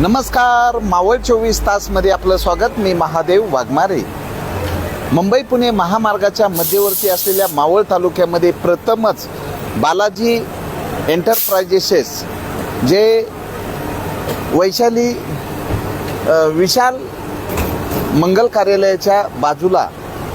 नमस्कार मावळ चोवीस तासमध्ये आपलं स्वागत. मी महादेव वाघमारे. मुंबई पुणे महामार्गाच्या मध्यवर्ती असलेल्या मावळ तालुक्यामध्ये प्रथमच बालाजी एंटरप्रायजेसेस जे वैशाली विशाल मंगल कार्यालयाच्या बाजूला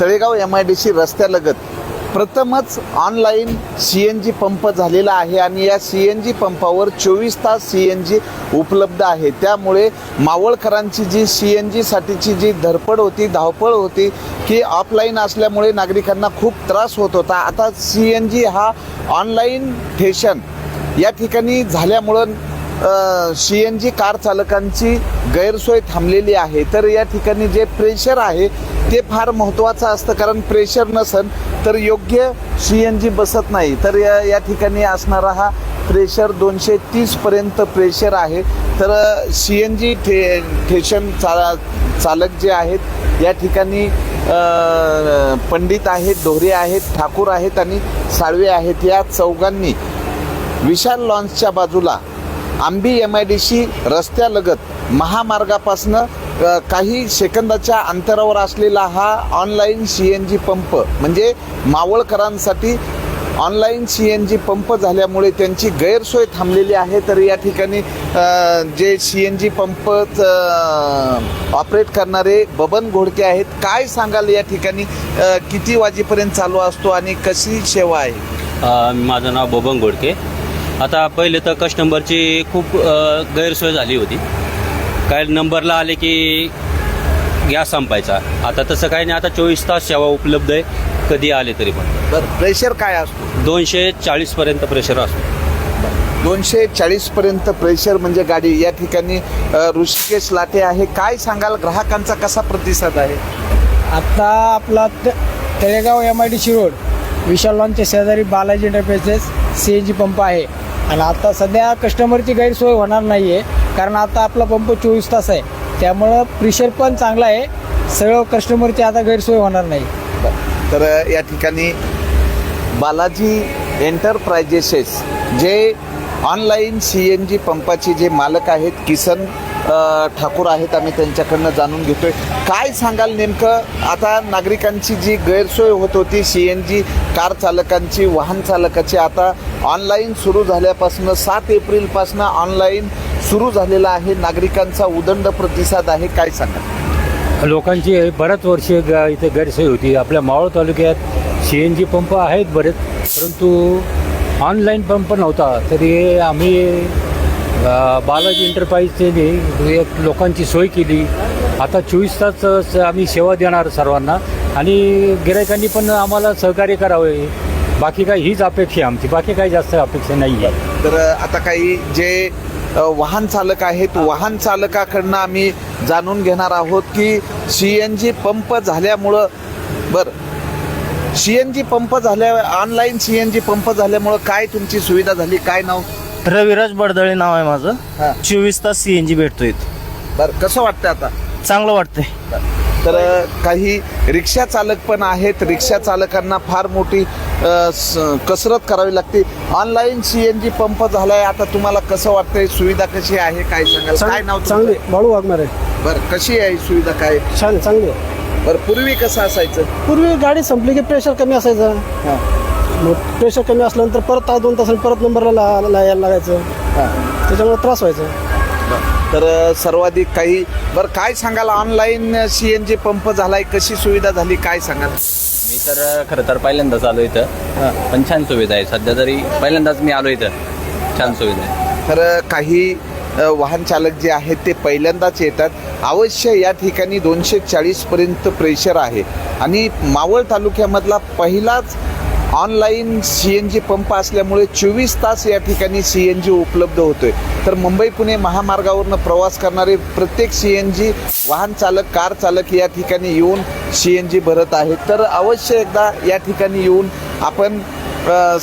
Talegaon M I D C रस्त्यालगत प्रथमच online C N G pump झालेला आहे आणि या सी एन जी पंपावर चोवीस तास सी एन जी उपलब्ध आहे. त्यामुळे मावळकरांची जी सी एन जीसाठीची जी धडपड होती धावपळ होती की ऑफलाईन असल्यामुळे नागरिकांना खूप त्रास होत होता. आता सी एन जी हा ऑनलाईन ठेशन या ठिकाणी झाल्यामुळं सी एन जी कार चालकांची गैरसोय थांबलेली आहे. तर या ठिकाणी जे प्रेशर आहे ते फार महत्त्वाचं असतं. कारण प्रेशर नसन तर योग्य सी एन जी बसत नाही. तर या या ठिकाणी असणारा हा प्रेशर दोनशे तीसपर्यंत प्रेशर आहे. तर सी एन जी ठे ठेशन चा चालक जे आहेत या ठिकाणी पंडित आहेत ढोरे आहेत ठाकूर आहेत आणि साळवे आहेत. या चौघांनी विशाल लॉन्सच्या बाजूला Ambi M I D C रस्त्यालगत महामार्गापासनं काही सेकंदाच्या अंतरावर असलेला हा online C N G pump म्हणजे मावळकरांसाठी online C N G pump झाल्यामुळे त्यांची गैरसोय थांबलेली आहे तर या ठिकाणी जे C N G pump operate करणारे बबन घोडके आहेत. काय सांगाल या ठिकाणी? किती वाजेपर्यंत चालू असतो आणि कशी सेवा आहे? माझं नाव बबन घोडके. आता पहिले तर कस्टमरची खूप गैरसोय झाली होती. काय नंबरला आले की गॅस संपायचा. आता तसं काही नाही आता चोवीस तास सेवा उपलब्ध आहे कधी आले तरी पण. बरं प्रेशर काय असतो? दोनशे चाळीसपर्यंत प्रेशर असतो. दोनशे चाळीस पर्यंत प्रेशर म्हणजे गाडी या ठिकाणी अ, ऋषिकेश लाटे आहे. काय सांगाल ग्राहकांचा कसा प्रतिसाद आहे? आता आपला त- Talegaon M I D C road Vishal लॉनच्या शेजारी Balaji enterprises C N G pump आहे. आणि आता सध्या कस्टमरची गैरसोय होणार नाही आहे कारण आता आपला पंप चोवीस तास आहे. त्यामुळं प्रेशर पण चांगला आहे. सगळं कस्टमरची आता गैरसोय होणार नाही. तर या ठिकाणी बालाजी एंटरप्रायजेसेस जे ऑनलाईन सी एन जी पंपाचे जे मालक आहेत किसन अ, ठाकूर आहेत आम्ही त्यांच्याकडनं जाणून घेतोय. काय सांगाल नेमकं? आता नागरिकांची जी गैरसोय होत होती सी एन जी कार चालकांची वाहन चालकाची आता ऑनलाईन सुरू झाल्यापासून सात एप्रिलपासून ऑनलाईन सुरू झालेला आहे. नागरिकांचा उदंड प्रतिसाद आहे. काय सांगाल? लोकांची बऱ्याच वर्षे ग इथे गैरसोय होती. आपल्या मावळ तालुक्यात सी एन जी पंप आहेत बरेच परंतु ऑनलाईन पंप नव्हता. तरी आम्ही बालाजी एंटरप्राईजचे एक लोकांची सोय केली. आता चोवीस तास आम्ही सेवा देणार सर्वांना. आणि गिरायकांनी पण आम्हाला सहकार्य करावे. बाकी काही हीच अपेक्षा आमची. बाकी काही जास्त अपेक्षा नाही आहे तर आता काही जे वाहन चालक आहेत. वाहन चालकाकडनं आम्ही जाणून घेणार आहोत की सी एन जी पंप झाल्यामुळं बरं सी एन जी पंप झाल्या online C N G pump झाल्यामुळं काय तुमची सुविधा झाली काय नाव? रविराज बडदळे नाव आहे हा. माझं चोवीस तास सी एन जी भेटतोय बरं कसं वाटतं आता? चांगलं वाटतंय. तर काही रिक्षा चालक पण आहेत. रिक्षा चालकांना फार मोठी कसरत करावी लागते. Online C N G pump झालाय. आता तुम्हाला कसं वाटतंय? सुविधा कशी आहे? काय सांगाल? काय नाव? चांगली. बाळू वाघमारे बरं कशी आहे सुविधा काय? छान चांगली बरं पूर्वी कसं असायचं? पूर्वी गाडी संपली की प्रेशर कमी असायचं. मग प्रेशर कमी असल्यानंतर परत दोन तासांनी परत नंबरला लागायचं. त्याच्यामुळे त्रास व्हायचा. तर सर्वाधिक काही बरं काय सांगाल? Online C N G pump झालाय कशी सुविधा झाली? काय सांगाल? मी तर खरं तर पहिल्यांदाच आलो इथं. पण छान सुविधा आहे. सध्या तरी पहिल्यांदाच मी आलो इथं. छान सुविधा आहे. तर काही अ, वाहन चालक जे आहेत ते पहिल्यांदाच येतात. अवश्य या ठिकाणी दोनशे चाळीसपर्यंत प्रेशर आहे. आणि मावळ तालुक्यामधला पहिलाच online C N G pump असल्यामुळे चोवीस तास या ठिकाणी सी एन जी उपलब्ध होतोय. तर मुंबई पुणे महामार्गावरनं प्रवास करणारे प्रत्येक सी एन जी वाहन चालक कार चालक या ठिकाणी येऊन सी एन जी भरत आहेत. तर अवश्य एकदा या ठिकाणी येऊन आपण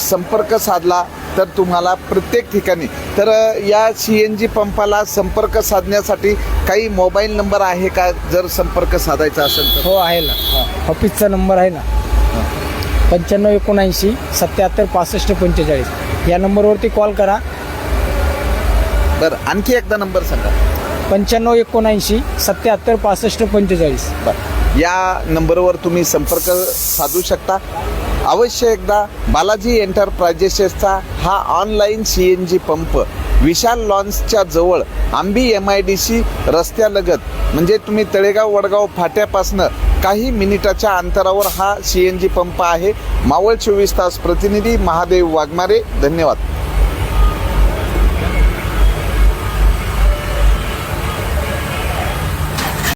संपर्क साधला तर तुम्हाला प्रत्येक ठिकाणी. तर या सी एन जी पंपाला संपर्क साधण्यासाठी काही मोबाईल नंबर आहे का? जर संपर्क साधायचा असेल तर. हो आहे ना. ऑफिसचा नंबर आहे ना. पंच्याण्णव एकोणऐंशी सत्याहत्तर पासष्ट पंचेचाळीस. या नंबरवरती कॉल करा. बरं आणखी एकदा नंबर सांगा. पंच्याण्णव एकोणऐंशी सत्याहत्तर पासष्ट पंचेचाळीस. या नंबरवर तुम्ही संपर्क साधू शकता. अवश्य एकदा बालाजी एंटरप्राइजेसेसचा हा online C N G pump Vishal लॉन्सच्या जवळ Ambi M I D C रस्त्यालगत म्हणजे तुम्ही तळेगाव वडगाव फाट्यापासनं काही मिनिटाच्या अंतरावर हा सी एन जी पंप आहे. मावळ चोवीस तास प्रतिनिधी महादेव वाघमारे धन्यवाद.